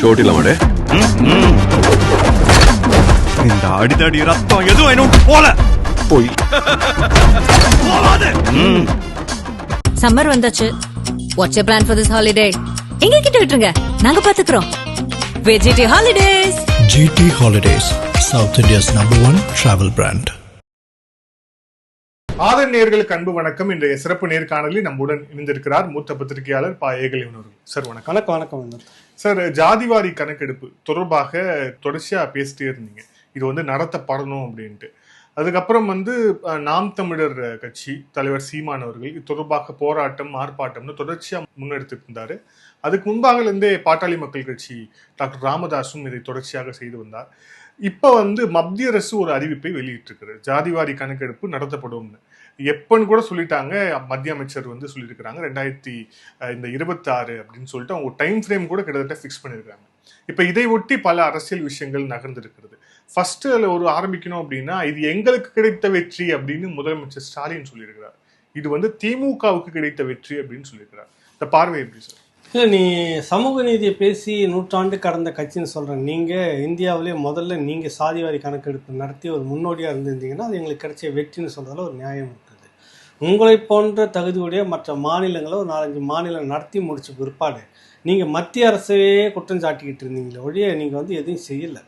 சோட்டிலாமடே இந்த அடிதடி ரத்தம் எதுவும் என்ன விட்டு போல. போய். போகாது. சம்மர் வந்தாச்சு. What's you plan for this holiday எங்க கிட்ட விட்டுருங்க. நாங்க பாத்துக்கிறோம். VGT holidays GT Holidays, South India's number one travel brand. ஆதர் நேர்களுக்கு அன்பு வணக்கம். இன்றைய சிறப்பு நேர்காணலில் நம்முடன் இணைந்திருக்கிறார் மூத்த பத்திரிகையாளர் பா. ஏகலிவன் அவர்கள். சார் வணக்கம் வணக்கம் வணக்கம். சார் ஜாதிவாரி கணக்கெடுப்பு தொடர்பாக தொடர்ச்சியா பேசிட்டே இருந்தீங்க. இது வந்து நடத்தப்படணும் அப்படின்ட்டு. அதுக்கப்புறம் வந்து நாம் தமிழர் கட்சி தலைவர் சீமான் அவர்கள் இது தொடர்பாக போராட்டம் ஆர்ப்பாட்டம்னு தொடர்ச்சியா முன்னெடுத்துட்டு இருந்தாரு. அதுக்கு முன்பாக இருந்தே பாட்டாளி மக்கள் கட்சி டாக்டர் ராமதாஸும் இதை தொடர்ச்சியாக செய்து வந்தார். இப்ப வந்து மத்திய அரசு ஒரு அறிவிப்பை வெளியிட்டிருக்கிறது. ஜாதிவாரி கணக்கெடுப்பு நடத்தப்படும்னு. எப்பன்னு கூட சொல்லிட்டாங்க மத்திய அமைச்சர் வந்து சொல்லியிருக்கிறாங்க ரெண்டாயிரத்தி இந்த இருபத்தாறு அப்படின்னு சொல்லிட்டு அவங்க டைம் ஃப்ரேம் கூட கிட்டத்தட்ட ஃபிக்ஸ் பண்ணியிருக்காங்க இப்போ இதை ஒட்டி பல அரசியல் விஷயங்கள் நகர்ந்திருக்கிறது. ஃபர்ஸ்ட் அதில் ஒரு ஆரம்பிக்கணும் அப்படின்னா இது எங்களுக்கு கிடைத்த வெற்றி அப்படின்னு முதலமைச்சர் ஸ்டாலின் சொல்லியிருக்கிறார். இது வந்து திமுகவுக்கு கிடைத்த வெற்றி அப்படின்னு சொல்லியிருக்கிறார். இந்த பார்வை எப்படி சார்? இல்லை நீ சமூக நீதியை பேசி நூற்றாண்டு கடந்த கட்சின்னு சொல்கிறேன் நீங்கள் இந்தியாவிலே முதல்ல நீங்கள் சாதிவாரி கணக்கெடுப்பு நடத்தி ஒரு முன்னோடியாக இருந்திருந்தீங்கன்னா அது எங்களுக்கு கிடைச்ச வெற்றின்னு சொல்றதுல ஒரு நியாயம் இருக்குது உங்களை போன்ற தகுதியுடைய மற்ற மாநிலங்களை ஒரு நாலஞ்சு மாநிலம் நடத்தி முடிச்ச பிற்பாடு நீங்கள் மத்திய அரசையே குற்றம் சாட்டிக்கிட்டு இருந்தீங்களே ஒழிய நீங்கள் வந்து எதுவும் செய்யலை.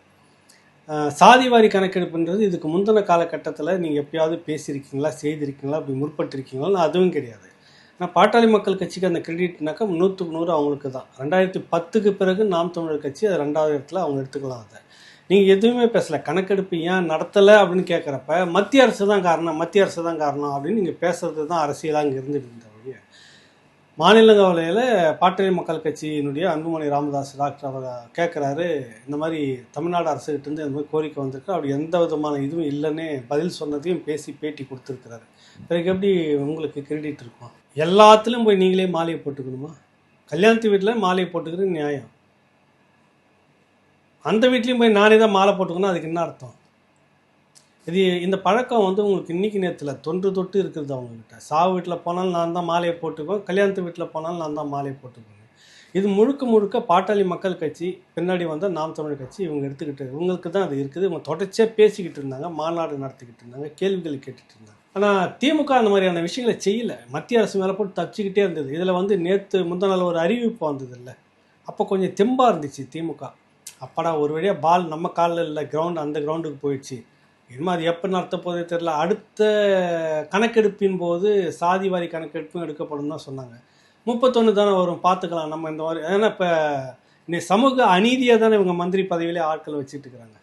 சாதிவாரி கணக்கெடுப்புன்றது இதுக்கு முந்தின காலகட்டத்தில் நீங்கள் எப்பயாவது பேசியிருக்கீங்களா செய்திருக்கீங்களா அப்படி முற்பட்டிருக்கீங்களா அதுவும் கிடையாது. ஆனால் பாட்டாளி மக்கள் கட்சிக்கு அந்த கிரெடிட்னாக்கா நூற்றுக்கு நூறு அவங்களுக்கு தான் ரெண்டாயிரத்தி பத்துக்கு பிறகு நாம் தமிழர் கட்சி அது ரெண்டாவது இடத்துல அவங்க எடுத்துக்கலாம் அதை. நீங்கள் எதுவுமே பேசலை. கணக்கெடுப்பு ஏன் நடத்தலை அப்படின்னு கேட்குறப்ப மத்திய அரசு தான் காரணம் மத்திய அரசு தான் காரணம் அப்படின்னு நீங்கள் பேசுறது தான் அரசியலாக அங்கே இருந்துட்டு இருந்த வழிய மாநிலங்களவையில் பாட்டாளி மக்கள் கட்சியினுடைய அன்புமணி ராமதாஸ் டாக்டர் அவர் கேட்குறாரு இந்த மாதிரி தமிழ்நாடு அரசுகிட்டேருந்து இந்த மாதிரி கோரிக்கை வந்திருக்கு அப்படி எந்த விதமான இதுவும் இல்லைன்னு பதில் சொன்னதையும் பேசி பேட்டி கொடுத்துருக்கிறாரு. பிறகு எப்படி உங்களுக்கு கிரெடிட் இருக்கும்? எல்லாத்துலேயும் போய் நீங்களே மாலையை போட்டுக்கணுமா? கல்யாணத்து வீட்டில் மாலையை போட்டுக்கிறது நியாயம். அந்த வீட்லேயும் போய் நானே தான் மாலை போட்டுக்கணும் அதுக்கு என்ன அர்த்தம்? இது இந்த பழக்கம் வந்து உங்களுக்கு இன்னைக்கு நேரத்தில் தொன்று தொட்டு இருக்கிறது அவங்கக்கிட்ட சாவு வீட்டில் போனாலும் நான் தான் மாலையை போட்டுக்குவேன். கல்யாணத்து வீட்டில் போனாலும் நான் தான் மாலையை போட்டுக்குவேன். இது முழுக்க முழுக்க பாட்டாளி மக்கள் கட்சி பின்னாடி வந்த நாம் தமிழ் கட்சி இவங்க எடுத்துக்கிட்டு இவங்களுக்கு தான் அது இருக்குது. இவங்க தொடர்ச்சியாக பேசிக்கிட்டு இருந்தாங்க மாநாடு நடத்திக்கிட்டு இருந்தாங்க கேள்விகள் கேட்டுட்டு இருந்தாங்க. ஆனால் திமுக அந்த மாதிரியான விஷயங்களை செய்யலை. மத்திய அரசு மேலே போட்டு தப்பிச்சுக்கிட்டே இருந்தது. இதில் வந்து நேற்று முந்தநாள் ஒரு அறிவிப்பு வந்தது இல்லை. அப்போ கொஞ்சம் தெம்பாக இருந்துச்சு திமுக. அப்பாடா ஒரு வழியாக பால் நம்ம காலில் இல்லை கிரவுண்ட் அந்த கிரவுண்டுக்கு போயிடுச்சு. இனிமே அது எப்போ நடத்த போதே தெரில அடுத்த கணக்கெடுப்பின் போது சாதிவாரி கணக்கெடுப்பும் எடுக்கப்படும் தான் சொன்னாங்க. முப்பத்தொன்று தானே வரும் பார்த்துக்கலாம். நம்ம இந்த மாதிரி ஏன்னா இப்போ இன்னைக்கு சமூக அநீதியாக தானே இவங்க மந்திரி பதவியிலே ஆட்கள் வச்சுட்டு இருக்கிறாங்க.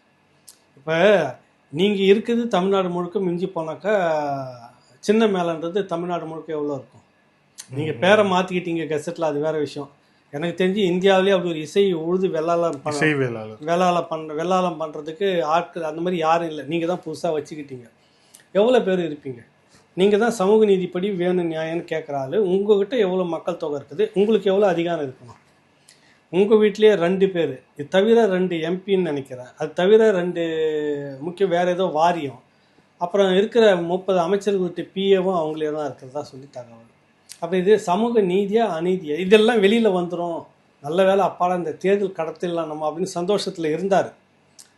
இப்போ நீங்கள் இருக்குது தமிழ்நாடு முழுக்க மிஞ்சி போனாக்கா சின்ன மேலன்றது தமிழ்நாடு முழுக்க எவ்வளோ இருக்கும்? நீங்கள் பேரை மாற்றிக்கிட்டீங்க கெசட்டில் அது வேற விஷயம். எனக்கு தெரிஞ்சு இந்தியாவிலே அப்படி ஒரு இசை உழுது வெள்ளாளம் இசை வேளாளம் பண்ண வெள்ளாளம் பண்ணுறதுக்கு ஆட்கள் அந்த மாதிரி யாரும் இல்லை. நீங்கள் தான் புதுசாக வச்சுக்கிட்டீங்க. எவ்வளோ பேர் இருப்பீங்க? நீங்கள் தான் சமூக நீதிப்படி வேணும் நியாயம்னு கேட்குற ஆளு. உங்ககிட்ட எவ்வளோ மக்கள் தொகை இருக்குது? உங்களுக்கு எவ்வளோ அதிகாரம் இருக்கணும்? உங்கள் வீட்லேயே ரெண்டு பேர். இது தவிர ரெண்டு எம்பின்னு நினைக்கிறேன். அது தவிர ரெண்டு முக்கிய வேறு ஏதோ வாரியம். அப்புறம் இருக்கிற முப்பது அமைச்சர்கள்ட்ட பிஏவும் அவங்களே தான் இருக்கிறதா சொல்லி தகவல். அப்போ இது சமூக நீதியா அநீதியா? இதெல்லாம் வெளியில் வந்துடும் நல்ல வேளை அப்பாடா இந்த தேர்தல் கடத்திடலாம் நம்ம அப்படின்னு சந்தோஷத்தில் இருந்தார்.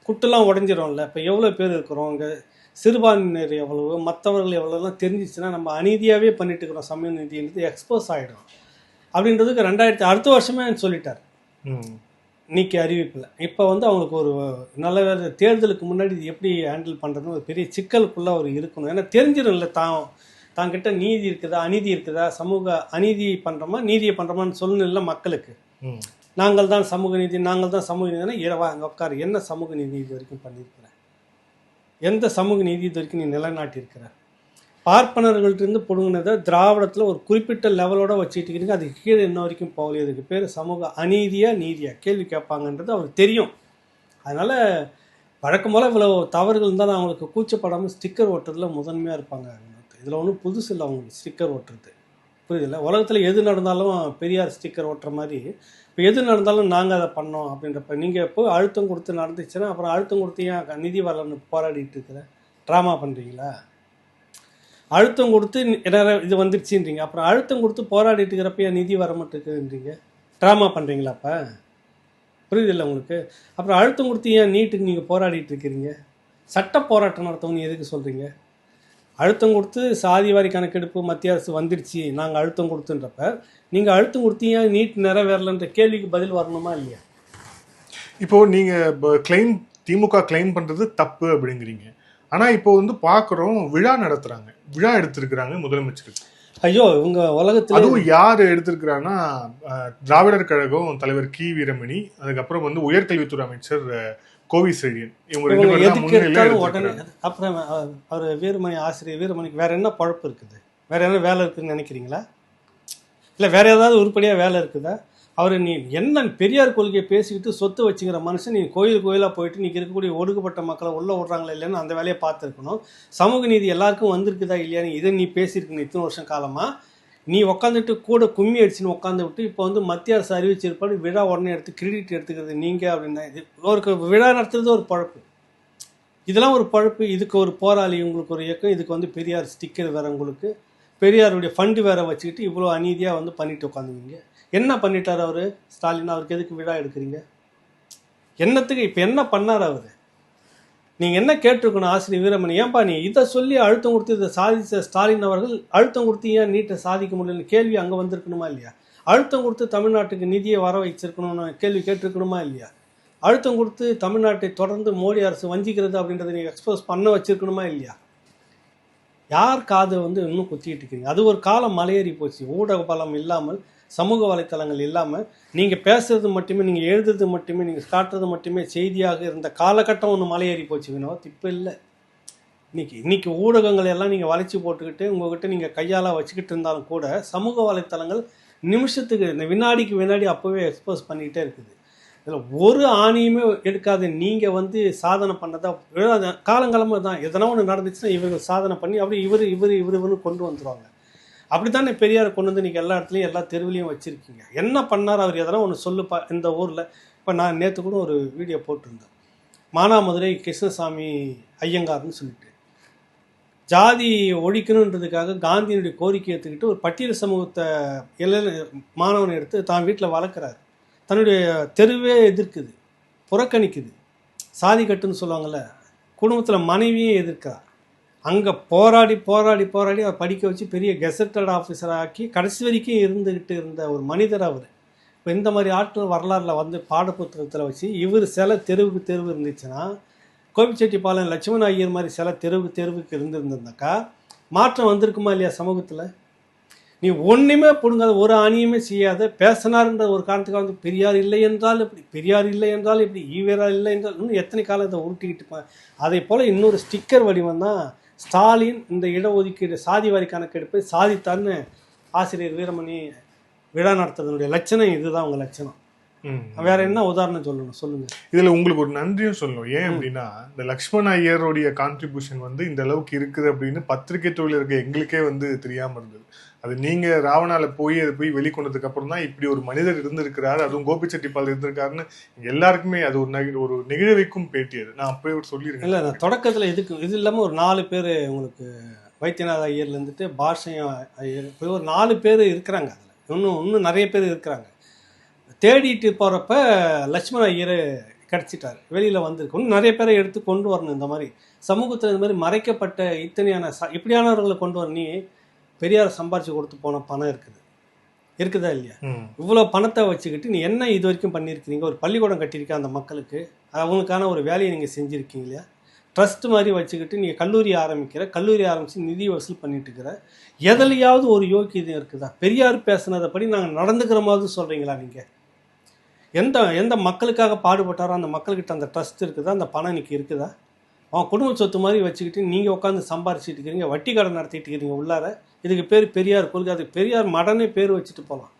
குட்டெல்லாம் உடஞ்சிரும்ல. இப்போ எவ்வளோ பேர் இருக்கிறோம்? இங்கே சிறுபான்மையினர் எவ்வளவு? மற்றவர்கள் எவ்வளோலாம் தெரிஞ்சிச்சுன்னா நம்ம அநீதியாகவே பண்ணிட்டு இருக்கிறோம். சமூக நீதின்றது எக்ஸ்போஸ் ஆகிடும் அப்படின்றதுக்கு ரெண்டாயிரத்தி அடுத்த வருஷமே சொல்லிட்டார். நீக்கி அறிவிப்பில். இப்போ வந்து அவங்களுக்கு ஒரு நல்ல வேலை தேர்தலுக்கு முன்னாடி இது எப்படி ஹேண்டில் பண்ணுறதுன்னு ஒரு பெரிய சிக்கலுக்குள்ளே அவர் இருக்கணும். ஏன்னா தெரிஞ்சிடும்ல தான் தாங்கிட்ட நீதி இருக்குதா அநீதி இருக்குதா சமூக அநீதி பண்ணுறோமா நீதியை பண்ணுறோமான்னு சொல்லணும்ல மக்களுக்கு. நாங்கள் தான் சமூக நீதி நாங்கள் தான் சமூக நீதினா இரவா அங்கே உட்காரு என்ன சமூக நீதி இது வரைக்கும் பண்ணியிருக்கிற எந்த சமூக நீதி இது வரைக்கும் நீ நிலைநாட்டியிருக்கிற? பார்ப்பனர்கள்ட்டிருந்து பிடுங்கினதை திராவிடத்தில் ஒரு குறிப்பிட்ட லெவலோட வச்சுட்டு இருக்கீங்க. அதுக்கு கீழே இன்ன வரைக்கும் போகலையே. அதுக்கு பேர் சமூக அநீதியா நீதியா? கேள்வி கேட்பாங்கன்றது அவருக்கு தெரியும். அதனால் வழக்கம் போல் இவ்வளோ தவறுகள் இருந்தால் அவங்களுக்கு கூச்சப்படாமல் ஸ்டிக்கர் ஓட்டுறதுல முதன்மையாக இருப்பாங்க. இதில் ஒன்றும் புதுசு இல்லை அவங்களுக்கு ஸ்டிக்கர் ஓட்டுறது. புரியுதுல்ல? உலகத்தில் எது நடந்தாலும் பெரியார் ஸ்டிக்கர் ஓட்டுற மாதிரி இப்போ எது நடந்தாலும் நாங்கள் அதை பண்ணோம் அப்படின்றப்ப நீங்கள் எப்போ அழுத்தம் கொடுத்து நடந்துச்சுன்னா அப்புறம் அழுத்தம் கொடுத்து ஏன் நிதி வரலன்னு போராடிட்டு இருக்கிற? ட்ராமா பண்ணுறீங்களா அழுத்தம் கொடுத்து என்ன இது வந்துருச்சுன்றீங்க. அப்புறம் அழுத்தம் கொடுத்து போராடிட்டு இருக்கிறப்ப ஏன் நிதி வர மாட்டேங்குதுன்றீங்க? ட்ராமா பண்ணுறீங்களா அப்போ? புரியுதில்லை உங்களுக்கு? அப்புறம் அழுத்தம் கொடுத்து ஏன் நீட்டுக்கு நீங்கள் போராடிட்டு இருக்கிறீங்க? சட்ட போராட்டம் நடத்தவங்க எதுக்கு சொல்கிறீங்க அழுத்தம் கொடுத்து சாதிவாரி கணக்கெடுப்பு மத்திய அரசு வந்துடுச்சு நாங்கள் அழுத்தம் கொடுத்துன்றப்ப நீங்கள் அழுத்தம் கொடுத்து ஏன் நீட் நிறைவேறலன்ற கேள்விக்கு பதில் வரணுமா இல்லையா? இப்போ நீங்க கிளைம் திமுக கிளைம் பண்றது தப்பு அப்படிங்கிறீங்க. ஆனா இப்போ வந்து பாக்குறோம் விழா நடத்துறாங்க. விழா எடுத்திருக்கிறாங்க முதலமைச்சருக்கு ஐயோ இவங்க உலகத்தில் அதுவும் யார் எடுத்திருக்கிறாங்கன்னா திராவிடர் கழகம் தலைவர் கி. வீரமணி அதுக்கப்புறம் வந்து உயர்கல்வித்துறை அமைச்சர் இவங்க எதுக்கு எடுத்தாலும் உடனே. அப்புறம் அவர் வீரமணி ஆசிரியர் வீரமணிக்கு வேற என்ன பழப்பு இருக்குது? வேற என்ன வேலை இருக்குன்னு நினைக்கிறீங்களா? இல்லை வேற ஏதாவது உருப்படியாக வேலை இருக்குதா? அவர் நீ என்ன பெரியார் கொள்கையை பேசிக்கிட்டு சொத்து வச்சுக்கிற மனுஷன் நீ கோயில் கோயிலாக போயிட்டு நீங்க இருக்கக்கூடிய ஒடுக்கப்பட்ட மக்களை உள்ள விட்றாங்களா இல்லைன்னு அந்த வேலையை பார்த்துருக்கணும். சமூக நீதி எல்லாருக்கும் வந்திருக்குதா இல்லையான்னு இதை நீ பேசியிருக்கணும் இத்தனை வருஷம் காலமாக நீ உட்காந்துட்டு கூட கும்மி அடிச்சுன்னு உட்காந்து விட்டு இப்போ வந்து மத்திய அரசு அறிவிச்சிருப்பாரு விழா உடனே எடுத்து கிரெடிட் எடுத்துக்கிறது நீங்கள் அப்படின்னா இது. ஒரு விழா நடத்துறது ஒரு பழப்பு. இதெல்லாம் ஒரு பழப்பு. இதுக்கு ஒரு போராளி உங்களுக்கு ஒரு இயக்கம். இதுக்கு வந்து பெரியார் ஸ்டிக்கர் வேற உங்களுக்கு. பெரியாருடைய ஃபண்டு வேற வச்சுக்கிட்டு இவ்வளோ அநீதியாக வந்து பண்ணிட்டு உட்காந்துவீங்க என்ன பண்ணிட்டார் அவர்? ஸ்டாலின் அவருக்கு எதுக்கு விழா எடுக்கிறீங்க? என்னத்துக்கு இப்போ என்ன பண்ணார் அவர்? நீங்கள் என்ன கேட்டிருக்கணும் ஆசிரியர் வீரமணி? ஏன்பா நீ இதை சொல்லி அழுத்தம் கொடுத்து இதை சாதித்த ஸ்டாலின் அவர்கள் அழுத்தம் கொடுத்து ஏன் நீட்டை சாதிக்க முடியலன்னு கேள்வி அங்கே வந்திருக்கணுமா இல்லையா? அழுத்தம் கொடுத்து தமிழ்நாட்டுக்கு நிதியை வர வச்சிருக்கணும்னு கேள்வி கேட்டிருக்கணுமா இல்லையா? அழுத்தம் கொடுத்து தமிழ்நாட்டை தொடர்ந்து மோடி அரசு வஞ்சிக்கிறது அப்படின்றத நீங்கள் எக்ஸ்போஸ் பண்ண வச்சிருக்கணுமா இல்லையா? யார் காது வந்து இன்னும் குத்திக்கிட்டு இருக்கீங்க? அது ஒரு காலம் மலையேறி போச்சு. ஊடக பலம் இல்லாமல் சமூக வலைத்தளங்கள் இல்லாமல் நீங்கள் பேசுறது மட்டுமே நீங்கள் எழுதுறது மட்டுமே நீங்கள் காட்டுறது மட்டுமே செய்தியாக இருந்த காலகட்டம் ஒன்று மலையேறி போச்சு வினோத். இப்போ இல்லை. இன்னைக்கு இன்னைக்கு ஊடகங்கள் எல்லாம் நீங்கள் வளைச்சி போட்டுக்கிட்டு உங்ககிட்ட நீங்கள் கையால் வச்சுக்கிட்டு இருந்தாலும் கூட சமூக வலைத்தளங்கள் நிமிஷத்துக்கு இந்த வினாடிக்கு வினாடி அப்போவே எக்ஸ்போஸ் பண்ணிக்கிட்டே இருக்குது. இதில் ஒரு ஆணியுமே எடுக்காத. நீங்கள் வந்து சாதனை பண்ணதா காலங்காலமாக தான் எதனா ஒன்று நடந்துச்சுன்னா இவர்கள் சாதனை பண்ணி அப்படியே இவர் இவர் இவர் இவரு கொண்டு வந்துடுவாங்க அப்படித்தானே பெரியாரை கொண்டு வந்து நீங்கள் எல்லா இடத்துலையும் எல்லா தெருவிலையும் வச்சுருக்கீங்க. என்ன பண்ணார் அவர்? எதனா ஒன்று சொல்லுப்பா இந்த ஊரில். இப்போ நான் நேற்று கூட ஒரு வீடியோ போட்டிருந்தேன். மானாமதுரை கிருஷ்ணசாமி ஐயங்கார்னு சொல்லிட்டு. ஜாதி ஒழிக்கணுன்றதுக்காக காந்தியினுடைய கோரிக்கை எடுத்துக்கிட்டு ஒரு பட்டியல் சமூகத்தை இளைய மாணவனை எடுத்து தான் வீட்டில் வளர்க்குறாரு. தன்னுடைய தெருவே எதிர்க்குது புறக்கணிக்குது. சாதி கட்டுன்னு சொல்லுவாங்கள்ல குடும்பத்தில் மனைவியும் எதிர்க்கிறார். அங்கே போராடி போராடி போராடி அவர் படிக்க வச்சு பெரிய கெசட்டட் ஆஃபீஸராக ஆக்கி கடைசி வரைக்கும் இருந்துக்கிட்டு இருந்த ஒரு மனிதர் அவர். இப்போ இந்த மாதிரி ஆட்கள் வரலாறில் வந்து பாடப்புத்தகத்தில் வச்சு இவர் சில தெருவுக்கு தெருவு இருந்துச்சுன்னா கோபிச்செட்டிப்பாளையம் லட்சுமண ஐயர் மாதிரி சில தெருவுக்கு தெருவுக்கு இருந்திருந்திருந்தாக்கா மாற்றம் வந்திருக்குமா இல்லையா சமூகத்தில்? நீ ஒன்றுமே பிடுங்காத ஒரு அணியுமே செய்யாத பேசினார்ன்ற ஒரு காரணத்துக்காக வந்து பெரியார் இல்லை என்றால் இப்படி பெரியார் இல்லை என்றால் இப்படி ஈவேரா இல்லை என்றால் இன்னும் எத்தனை காலம் இதை உருட்டிக்கிட்டு இருப்பான் அதே போல் இன்னொரு ஸ்டிக்கர் வடிவம் தான் ஸ்டாலின் இந்த இடஒதுக்கீடு சாதிவாரி கணக்கெடுப்பை சாதித்தான்னு ஆசிரியர் வீரமணி விழா நடத்துறதுனுடைய லட்சணம் இதுதான் உங்கள் லட்சணம். ம். வேற என்ன உதாரணம் சொல்லணும்? சொல்லுங்க. இதுல உங்களுக்கு ஒரு நன்றியும் சொல்லணும். ஏன் அப்படின்னா இந்த லக்ஷ்மண் ஐயருடைய கான்ட்ரிபியூஷன் வந்து இந்த அளவுக்கு இருக்குது அப்படின்னு பத்திரிகை தொழில் இருக்க எங்களுக்கே வந்து தெரியாம இருந்தது. அது நீங்க ராவணால போய் அதை போய் வெளிக்கொண்டதுக்கு அப்புறம் தான் இப்படி ஒரு மனிதர் இருந்திருக்கிறாரு. அதுவும் கோபிச்செட்டிப்பால் இருந்திருக்காருன்னு எல்லாருக்குமே அது ஒரு நகி ஒரு நெகிழ வைக்கும் பேட்டி அது. நான் அப்பவே சொல்லியிருக்கேன் இல்லை நான் தொடக்கத்தில் இதுக்கு இது இல்லாமல் ஒரு நாலு பேர் உங்களுக்கு வைத்தியநாத ஐயர்ல இருந்துட்டு பாஷயம் ஐயர் இப்போ ஒரு நாலு பேர் இருக்கிறாங்க அதில். இன்னும் இன்னும் நிறைய பேர் இருக்கிறாங்க. தேடிட்டு போகிறப்ப லட்சுமண ஐயர் கிடச்சிட்டார். வெளியில் வந்திருக்கு. இன்னும் நிறைய பேரை எடுத்து கொண்டு வரணும் இந்த மாதிரி. சமூகத்தில் இந்த மாதிரி மறைக்கப்பட்ட இத்தனையான ச இப்படியானவர்களை கொண்டு வரணும் பெரியார் சம்பாரிச்சு கொடுத்து போன பணம் இருக்குது. இருக்குதா இல்லையா. இவ்வளோ பணத்தை வச்சுக்கிட்டு நீ என்ன இது வரைக்கும் பண்ணியிருக்கிறீங்க? ஒரு பள்ளிக்கூடம் கட்டியிருக்க அந்த மக்களுக்கு அவங்களுக்கான ஒரு வேலையை நீங்கள் செஞ்சுருக்கீங்க இல்லையா? ட்ரஸ்ட் மாதிரி வச்சுக்கிட்டு நீங்கள் கல்லூரி ஆரம்பிக்கிற கல்லூரி ஆரம்பித்து நிதி வசூல் பண்ணிட்டு இருக்கிற எதுலையாவது ஒரு யோக்கியதை இருக்குதா? பெரியார் பேசுனதை படி நாங்கள் நடந்துக்கிற மாதிரி சொல்கிறீங்களா நீங்கள் எந்த எந்த மக்களுக்காக பாடுபட்டாரோ அந்த மக்கள்கிட்ட அந்த ட்ரஸ்ட் இருக்குதா? அந்த பணம் இன்னைக்கு இருக்குதா? அவன் குடும்ப சொத்து மாதிரி வச்சுக்கிட்டு நீங்கள் உட்காந்து சம்பாரிச்சிட்டு இருக்கிறீங்க வட்டி கடன் நடத்திட்டு இருக்கிறீங்க உள்ளார. இதுக்கு பேர் பெரியார் கொள்கை. அதுக்கு பெரியார் மடனே பேர் வச்சுட்டு போகலாம்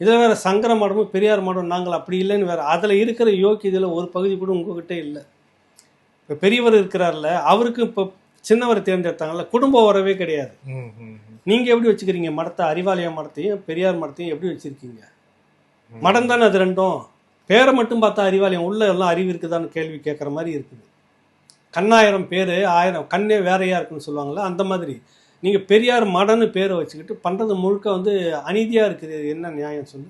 இதில் வேற சங்கர மடமும் பெரியார் மடம் நாங்கள் அப்படி இல்லைன்னு வேற. அதில் இருக்கிற யோக்கியதில் ஒரு பகுதி கூட உங்ககிட்ட இல்லை. இப்போ பெரியவர் இருக்கிறார்ல அவருக்கு இப்போ சின்னவர் தேர்ந்தெடுத்தாங்கல்ல குடும்ப உறவே கிடையாது. நீங்கள் எப்படி வச்சுக்கிறீங்க? மடத்தை அறிவாலய மடத்தையும் பெரியார் மடத்தையும் எப்படி வச்சுருக்கீங்க? மடம் தானே அது ரெண்டும்? பேரை மட்டும் பார்த்தா அறிவாலயம் உள்ள எல்லாம் அறிவு இருக்குதான்னு கேள்வி கேட்குற மாதிரி இருக்குது. கண்ணாயிரம் பேர் ஆயிரம் கண்ணே வேறையாக இருக்குன்னு சொல்லுவாங்கள்ல அந்த மாதிரி. நீங்கள் பெரியார் மடன்னு பேரை வச்சுக்கிட்டு பண்ணுறது முழுக்க வந்து அநீதியாக இருக்குது என்ன நியாயம் சொல்லு?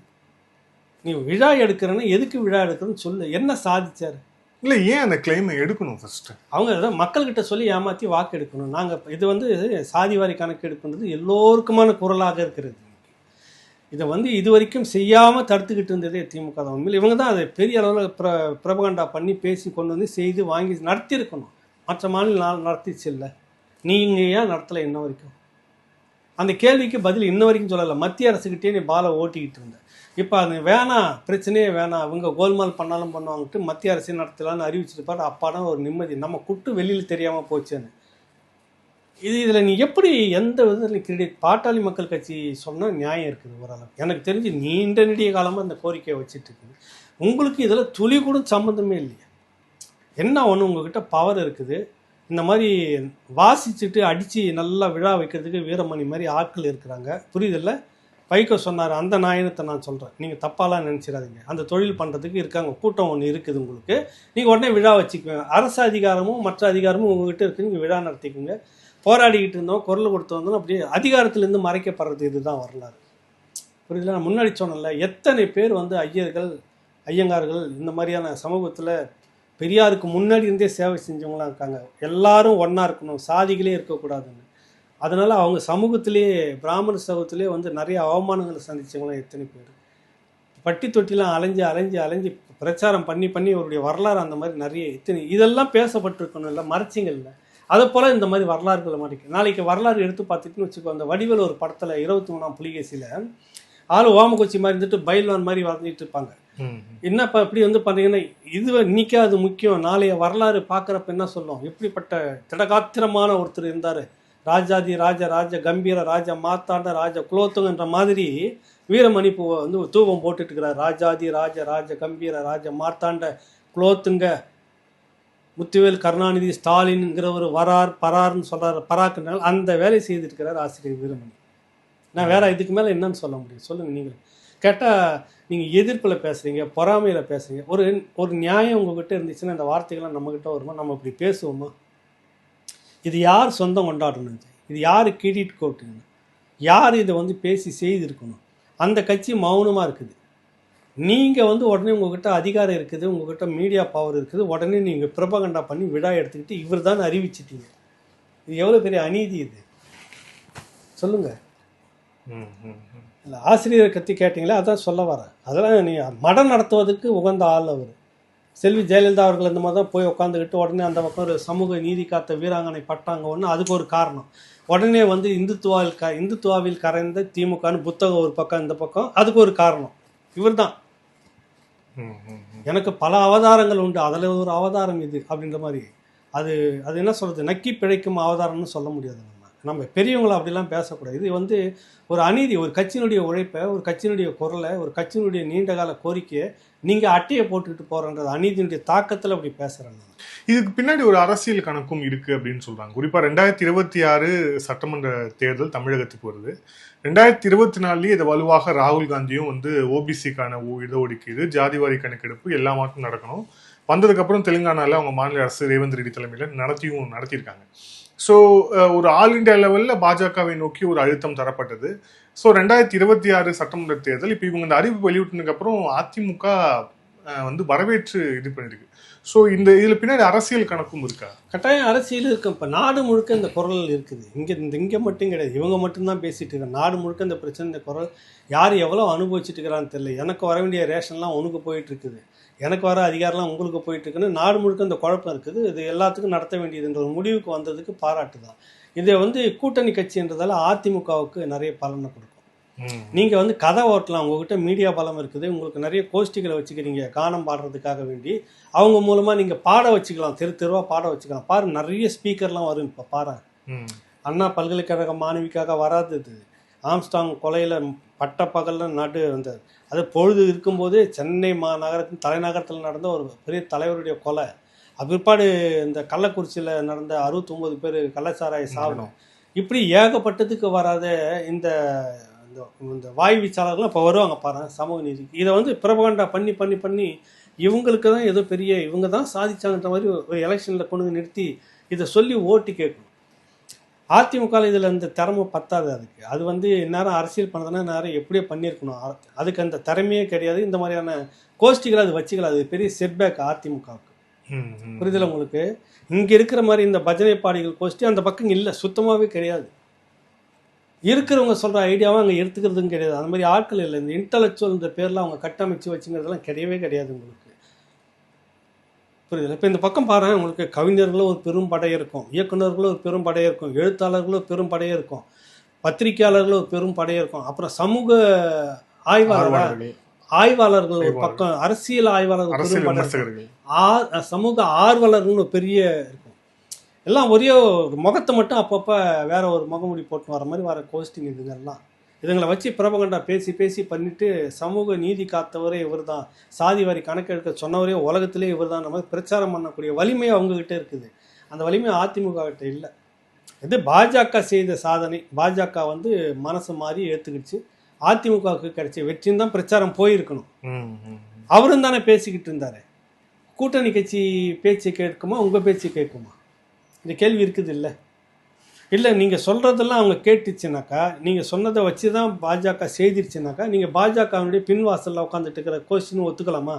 நீ விழா எடுக்கிறேன்னா எதுக்கு விழா எடுக்கிறேன்னு சொல்லு என்ன சாதிச்சாரு? இல்ல ஏன் அந்த கிளைமை எடுக்கணும் ஃபர்ஸ்ட் அவங்க மக்கள்கிட்ட சொல்லி ஏமாற்றி வாக்கு எடுக்கணும். நாங்கள் இது வந்து சாதிவாரி கணக்கெடுப்புன்றது எல்லோருக்குமான குரலாக இருக்கிறது. இதை வந்து இது வரைக்கும் செய்யாமல் தடுத்துக்கிட்டு இருந்ததே திமுக தான். உண்மையில் இவங்க தான் அதை பெரிய அளவில் பிர பிரபகண்டா பண்ணி பேசி கொண்டு வந்து செய்து வாங்கி நடத்தியிருக்கணும். மற்ற மாநில நா- நடத்திச்சு இல்லை நீங்கள் ஏன் நடத்தலை இன்ன வரைக்கும்? அந்த கேள்விக்கு பதில் இன்ன வரைக்கும் சொல்லலை. மத்திய அரசுக்கிட்டே நீ பாலை ஓட்டிக்கிட்டு இருந்த. இப்போ அது வேணாம் பிரச்சனையே வேணாம் அவங்க கோல்மால் பண்ணாலும் பண்ணுவாங்கட்டு மத்திய அரசு நடத்தலான்னு அறிவிச்சிட்டு பாரு. ஒரு நிம்மதி. நம்ம குட்டு வெளியில் தெரியாமல் போச்சுன்னு. இது இதில் நீ எப்படி எந்த விதத்தில் கிரெடிட்? பாட்டாளி மக்கள் கட்சி சொன்னால் நியாயம் இருக்குது ஓரளவு எனக்கு தெரிஞ்சு நீண்ட நெடிய காலமாக இந்த கோரிக்கையை வச்சுட்டு இருக்குது. உங்களுக்கு இதில் துளி கூட சம்மந்தமே இல்லையா. என்ன ஒன்று உங்ககிட்ட பவர் இருக்குது? இந்த மாதிரி வாசிச்சுட்டு அடித்து நல்லா விழா வைக்கிறதுக்கு வீரமணி மாதிரி ஆட்கள் இருக்கிறாங்க. புரியுதில்ல? பைக்கோ சொன்னார் அந்த நாயனத்தை நான் சொல்கிறேன் நீங்கள் தப்பாலாம் நினச்சிடாதீங்க. அந்த தொழில் பண்ணுறதுக்கு இருக்காங்க. கூட்டம் ஒன்று இருக்குது உங்களுக்கு. நீங்கள் உடனே விழா வச்சுக்குவீங்க அரசு அதிகாரமும் மற்ற அதிகாரமும் உங்ககிட்ட இருக்குது நீங்கள் விழா நடத்திக்குங்க. போராடிக்கிட்டு இருந்தோம். குரல் கொடுத்து வந்தோம். அப்படியே அதிகாரத்திலேருந்து மறைக்கப்படுறது இதுதான் வரலாறு. புரியுதுல நான் முன்னாடி சொன்னல எத்தனை பேர் வந்து ஐயர்கள் ஐயங்கார்கள் இந்த மாதிரியான சமூகத்தில் பெரியாருக்கு முன்னாடி இருந்தே சேவை செஞ்சவங்களாம் இருக்காங்க. எல்லாரும் ஒன்றா இருக்கணும். சாதிகளே இருக்கக்கூடாதுன்னு. அதனால் அவங்க சமூகத்திலே பிராமண சமூகத்திலே வந்து நிறைய அவமானங்களை சந்தித்தவங்களாம் எத்தனை பேர். பட்டி தொட்டிலாம் அலைஞ்சு அலைஞ்சு அலைஞ்சு பிரச்சாரம் பண்ணி பண்ணி அவருடைய வரலாறு அந்த மாதிரி நிறைய இத்தனை இதெல்லாம் பேசப்பட்டிருக்கணும் இல்லை மறைச்சிங்கள்ல அதை போல் இந்த மாதிரி வரலாறுகளை மாட்டிக்க நாளைக்கு வரலாறு எடுத்து பார்த்துட்டுன்னு வச்சுக்கோ அந்த வடிவில் ஒரு படத்தில் இருபத்தி மூணாம் புலிகேசியில் ஆள் ஓமக்குச்சி மாதிரி இருந்துட்டு பயில்வான் மாதிரி வரைஞ்சிட்டு இருப்பாங்க. என்னப்பா இப்படி வந்து பார்த்தீங்கன்னா இது இன்னைக்கே அது முக்கியம். நாளைய வரலாறு பார்க்குறப்ப என்ன சொல்லும்? இப்படிப்பட்ட திடகாத்திரமான ஒருத்தர் இருந்தார். ராஜாதி ராஜ ராஜ கம்பீர ராஜ மாத்தாண்ட ராஜ குலோத்துங்கன்ற மாதிரி வீரமணி பூவை வந்து தூவம் போட்டுட்டு இருக்கிறார். ராஜாதி ராஜ ராஜ கம்பீர ராஜ மாத்தாண்ட குலோத்துங்க முத்துவேல் கருணாநிதி ஸ்டாலின்ங்கிறவர் வரார் பரார்னு சொல்கிறார் பராக்குனால அந்த வேலையை செய்திருக்கிறார் ஆசிரியர் வீரமணி. நான் வேற இதுக்கு மேலே என்னன்னு சொல்ல முடியும்? சொல்லுங்கள் நீங்கள். கேட்டால் நீங்கள் எதிர்ப்பில் பேசுகிறீங்க பொறாமையில் பேசுகிறீங்க ஒரு ஒரு நியாயம் உங்ககிட்ட இருந்துச்சுன்னா இந்த வார்த்தைகள்லாம் நம்மக்கிட்ட வருமா? நம்ம இப்படி பேசுவோமா? இது யார் சொந்தம் கொண்டாடணும் இது? யார் கிரெடிட் கோட்டுங்க யார் இதை வந்து பேசி செய்திருக்கணும்? அந்த கட்சி மௌனமாக இருக்குது. நீங்கள் வந்து உடனே உங்ககிட்ட அதிகாரம் இருக்குது உங்ககிட்ட மீடியா பவர் இருக்குது. உடனே நீங்கள் பிரபகண்டா பண்ணி விழா எடுத்துக்கிட்டு இவர் தான் அறிவிச்சிட்டீங்க. இது எவ்வளோ பெரிய அநீதி இது? சொல்லுங்கள் இல்லை ஆசிரியரை கத்தி கேட்டிங்களே அதான் சொல்ல வரேன். அதெல்லாம் நீ மடம் நடத்துவதற்கு உகந்த ஆள் அவர். செல்வி ஜெயலலிதா அவர்கள் இந்த மாதிரி தான் போய் உட்காந்துக்கிட்டு உடனே அந்த பக்கம் ஒரு சமூக நீதி காத்த வீராங்கனை பட்டாங்க. ஒன்று அதுக்கு ஒரு காரணம். உடனே வந்து இந்துத்துவாவில் க இந்துத்துவாவில் கரைந்த திமுகன்னு புத்தகம் ஒரு பக்கம் இந்த பக்கம் அதுக்கு ஒரு காரணம். இவர் தான் எனக்கு பல அவதாரங்கள் உண்டு. அதில் ஒரு அவதாரம் இது அப்படின்ற மாதிரி. அது அது என்ன சொல்கிறது நக்கி பிழைக்கும் அவதாரம்னு சொல்ல முடியாது. நம்ம பெரியவங்களை அப்படிலாம் பேசக்கூடாது. இது வந்து ஒரு அநீதி ஒரு கட்சியினுடைய உழைப்பை ஒரு கட்சியினுடைய குரலை ஒரு கட்சியினுடைய நீண்டகால கோரிக்கையை நீங்கள் அட்டையை போட்டுக்கிட்டு போகிறன்றது அநீதியினுடைய தாக்கத்தில் அப்படி பேசுகிறேன் இதுக்கு பின்னாடி ஒரு அரசியல் கணக்கும் இருக்குது அப்படின்னு சொல்கிறாங்க குறிப்பாக ரெண்டாயிரத்தி இருபத்தி ஆறு சட்டமன்ற தேர்தல் தமிழகத்துக்கு வருது. ரெண்டாயிரத்தி இருபத்தி நாலுலேயே இதை வலுவாக ராகுல் காந்தியும் வந்து ஓபிசிக்கான இடஒதுக்கீடு ஜாதிவாரி கணக்கெடுப்பு எல்லா மாற்றம் நடக்கணும். வந்ததுக்கப்புறம் தெலுங்கானாவில் தெலுங்கானால அவங்க மாநில அரசு ரேவந்த் ரெட்டி தலைமையில் நடத்தியும் நடத்தியிருக்காங்க. ஸோ ஒரு ஆல் இண்டியா லெவலில் பாஜகவை நோக்கி ஒரு அழுத்தம் தரப்பட்டது. ஸோ ரெண்டாயிரத்தி இருபத்தி ஆறு சட்டமன்ற தேர்தல் இப்போ இவங்க இந்த அறிவிப்பு வெளியிட்டதுக்கப்புறம் அதிமுக வந்து வரவேற்று இது பண்ணியிருக்கு ஸோ இந்த இதில் பின்னாடி அரசியல் கணக்கும் இருக்கா? கட்டாயம் அரசியல் இருக்கு இப்போ நாடு முழுக்க இந்த குரல் இருக்குது. இங்கே இந்த இங்கே மட்டும் கிடையாது. இவங்க மட்டும்தான் பேசிட்டு இருக்காங்க. நாடு முழுக்க இந்த பிரச்சனை இந்த குரல் யார் எவ்வளோ அனுபவிச்சுட்டு இருக்கிறான்னு தெரியல. எனக்கு வர வேண்டிய ரேஷன்லாம் உனக்கு போயிட்டு இருக்குது. எனக்கு வர அதிகாரம்லாம் உங்களுக்கு போயிட்டு இருக்குன்னு நாடு முழுக்க இந்த குழப்பம் இருக்குது. இது எல்லாத்துக்கும் நடத்த வேண்டியதுன்ற ஒரு முடிவுக்கு வந்ததுக்கு பாராட்டு தான். இதை வந்து கூட்டணி கட்சின்றதால அதிமுகவுக்கு நிறைய பலனை கொடுக்கும். நீங்கள் வந்து கதை ஓட்டலாம். உங்ககிட்ட மீடியா பலம் இருக்குது. உங்களுக்கு நிறைய கோஷ்டிகளை வச்சுக்கிறீங்க. கானம் பாடுறதுக்காக வேண்டி. அவங்க மூலமாக நீங்கள் பாட வச்சுக்கலாம். தெரு தெருவாக பாட வச்சுக்கலாம். பாரு நிறைய ஸ்பீக்கர்லாம் வரும். இப்போ பாரு. அண்ணா பல்கலைக்கழக மாணவிக்காக வராதது ஆம்ஸ்டாங் கொலையில் பட்ட பகலில் நாட்டு அந்த அது பொழுது இருக்கும்போது சென்னை மாநகரத்தின் தலைநகரத்தில் நடந்த ஒரு பெரிய தலைவருடைய கொலை. அது பிற்பாடு இந்த கள்ளக்குறிச்சியில் நடந்த அறுபத்தொம்போது பேர் கள்ளச்சாராய சாவணும் இப்படி ஏகப்பட்டதுக்கு வராத இந்த இந்த- இந்த வாய் வீச்சாளர்கள்லாம் இப்போ வருவாங்க பாருங்க சமூக நீதி இதை வந்து பிரபகண்டா பண்ணி பண்ணி பண்ணி இவங்களுக்கு தான் ஏதோ பெரிய இவங்க தான் சாதிச்சாங்கன்ற மாதிரி ஒரு எலெக்ஷனில் கொண்டு நிறுத்தி இதை சொல்லி ஓட்டு கேட்கணும். அதிமுக இதில் இந்த திறமை பத்தாது அதுக்கு. அது வந்து நேரம் அரசியல் பண்ணதுன்னா நேரம் எப்படியோ பண்ணியிருக்கணும். அதுக்கு அந்த திறமையே கிடையாது. இந்த மாதிரியான கோஷ்டிகள் அது வச்சுக்கல. அது பெரிய செட்பேக் அதிமுகவுக்கு. புரியுதுல உங்களுக்கு? இங்கே இருக்கிற மாதிரி இந்த பஜனை பாடிகள் கோஷ்டி அந்த பக்கம் இல்லை. சுத்தமாகவே கிடையாது. இருக்கிறவங்க சொல்கிற ஐடியாவை அங்கே எடுத்துக்கிறதும் கிடையாது. அந்த மாதிரி ஆட்கள் இல்லை. இந்த இன்டலெக்சுவல் இந்த பேரில் அவங்க கட்டமைச்சு வச்சுங்கிறதெல்லாம் கிடையவே கிடையாது உங்களுக்கு. புரியுதுல? இப்போ இந்த பக்கம் பாரு உங்களுக்கு கவிஞர்களும் ஒரு பெரும் படை இருக்கும். இயக்குனர்களும் ஒரு பெரும் படை இருக்கும். எழுத்தாளர்களும் ஒரு பெரும் படை இருக்கும். பத்திரிகையாளர்களும் ஒரு பெரும் படை இருக்கும். அப்புறம் சமூக ஆய்வாளர்கள்? ஆர்வலர்கள், ஆய்வாளர்கள் ஒரு பக்கம் அரசியல் ஆய்வாளர்கள் பெரும் படை சமூக ஆர்வலர்கள்னு ஒரு பெரிய இருக்கும். எல்லாம் ஒரே ஒரு முகத்தை மட்டும் அப்பப்போ வேற ஒரு முகமுடி போட்டு வர மாதிரி வர கோஸ்டிங் இதுங்கெல்லாம் இதுங்களை வச்சு பிரபகண்டா பேசி பேசி பண்ணிட்டு சமூக நீதி காத்தவரே இவர் தான் சாதி வாரி கணக்கெடுக்க சொன்னவரே உலகத்திலே இவர் தான் மாதிரி பிரச்சாரம் பண்ணக்கூடிய வலிமை அவங்ககிட்ட இருக்குது. அந்த வலிமை அதிமுக கிட்ட இல்லை. இது பாஜக செய்த சாதனை. பாஜக வந்து மனசு மாறி ஏற்றுக்கிடுச்சு அதிமுகவுக்கு கிடைச்ச வெற்றின்னு தான் பிரச்சாரம் போயிருக்கணும். அவரும் தானே பேசிக்கிட்டு இருந்தாரு. கூட்டணி கட்சி பேச்சு கேட்குமா உங்க பேச்சு கேட்குமா? இந்த கேள்வி இருக்குது இல்லை இல்லை நீங்கள் சொல்கிறதெல்லாம் அவங்க கேட்டுச்சுனாக்கா நீங்கள் சொன்னதை வச்சு தான் பாஜக செய்திருச்சுனாக்கா நீங்கள் பாஜகவினுடைய பின்வாசலில் உட்காந்துட்டு இருக்கிற கொஸ்டின் ஒத்துக்கலாமா?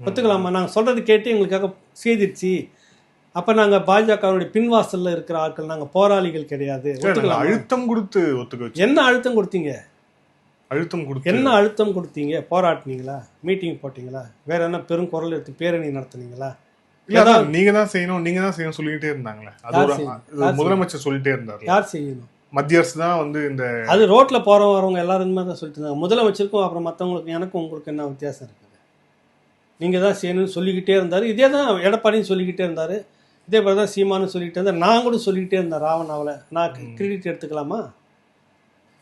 ஒத்துக்கலாமா? நாங்கள் சொல்கிறது கேட்டு எங்களுக்காக செய்திருச்சு. அப்போ நாங்கள் பாஜகவினுடைய பின்வாசலில் இருக்கிற ஆட்கள் நாங்கள் போராளிகள் கிடையாது. ஒத்துக்கலாமா? அழுத்தம் கொடுத்து ஒத்துக்க என்ன அழுத்தம் கொடுத்தீங்க? அழுத்தம் கொடுத்து. என்ன அழுத்தம் கொடுத்தீங்க? போராட்டினீங்களா? மீட்டிங் போட்டீங்களா? வேற என்ன பெரும் குரல் எடுத்து பேரணி நடத்துனீங்களா? இல்ல அதான் நீங்க தான் செய்யணும் நீங்க தான் செய்யணும் சொல்லிட்டே இருந்தாங்களே. அது ஒரு முதலமைச்சர் சொல்லிட்டே இருந்தாரு. யார் செய்யணும்? மத்திய அரசு தான் வந்து இந்த அது ரோட்ல போறவங்க வரவங்க எல்லாரும் தான் சொல்லிட்டு இருந்தாங்க. முதலமைச்சருக்கும் அப்புறம் மற்றவங்களுக்கு எனக்கும் உங்களுக்கு என்ன வித்தியாசம் இருக்குது? நீங்க தான் செய்யணும்னு சொல்லிக்கிட்டே இருந்தாரு. இதே தான் எடப்பாடியும் சொல்லிக்கிட்டே இருந்தாரு. இதே மாதிரி தான் சீமானும் சொல்லிக்கிட்டே இருந்தார். நான் கூட சொல்லிக்கிட்டே இருந்தேன் ராவணாவில் நான் கிரெடிட் எடுத்துக்கலாமா?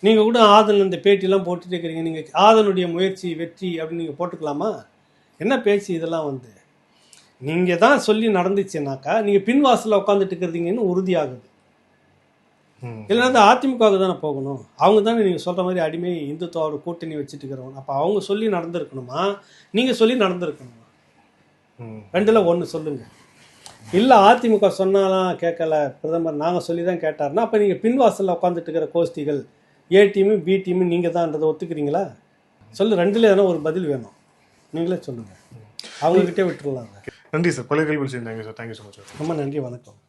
நீங்க கூட ஆதன் இந்த பேட்டிலாம் போட்டுட்டே இருக்கிறீங்க. நீங்க ஆதனுடைய முயற்சி வெற்றி அப்படின்னு நீங்க போட்டுக்கலாமா? என்ன பேச்சு இதெல்லாம் வந்து? நீங்க தான் சொல்லி நடந்துச்சுனாக்கா நீங்க பின்வாசல்ல உட்காந்துட்டு இருக்கிறதீங்கன்னு உறுதியாகுது. இல்லைன்னா அந்த அதிமுகவுக்கு தானே போகணும். அவங்க தானே நீங்கள் சொல்கிற மாதிரி அடிமை இந்துத்துவோட கூட்டணி வச்சுட்டு இருக்கிறவங்க அப்போ அவங்க சொல்லி நடந்திருக்கணுமா? நீங்கள் சொல்லி நடந்திருக்கணுமா. ரெண்டுல ஒன்று சொல்லுங்க. இல்லை அதிமுக சொன்னாலாம் கேட்கல பிரதமர் நாங்கள் சொல்லி தான் கேட்டார்னா அப்போ நீங்கள் பின்வாசலில் உட்காந்துட்டு இருக்கிற கோஷ்டிகள் ஏ டீமு பி டீமு நீங்கள் தான்றதை ஒத்துக்கிறீங்களா? சொல்லு ரெண்டுல எதனா ஒரு பதில் வேணும். நீங்களே சொல்லுங்கள் அவங்கக்கிட்டே விட்டுறலாங்க. நன்றி சார். பல கேள்வி thank you sir. Thank you so much ரொம்ப நன்றி வணக்கம்.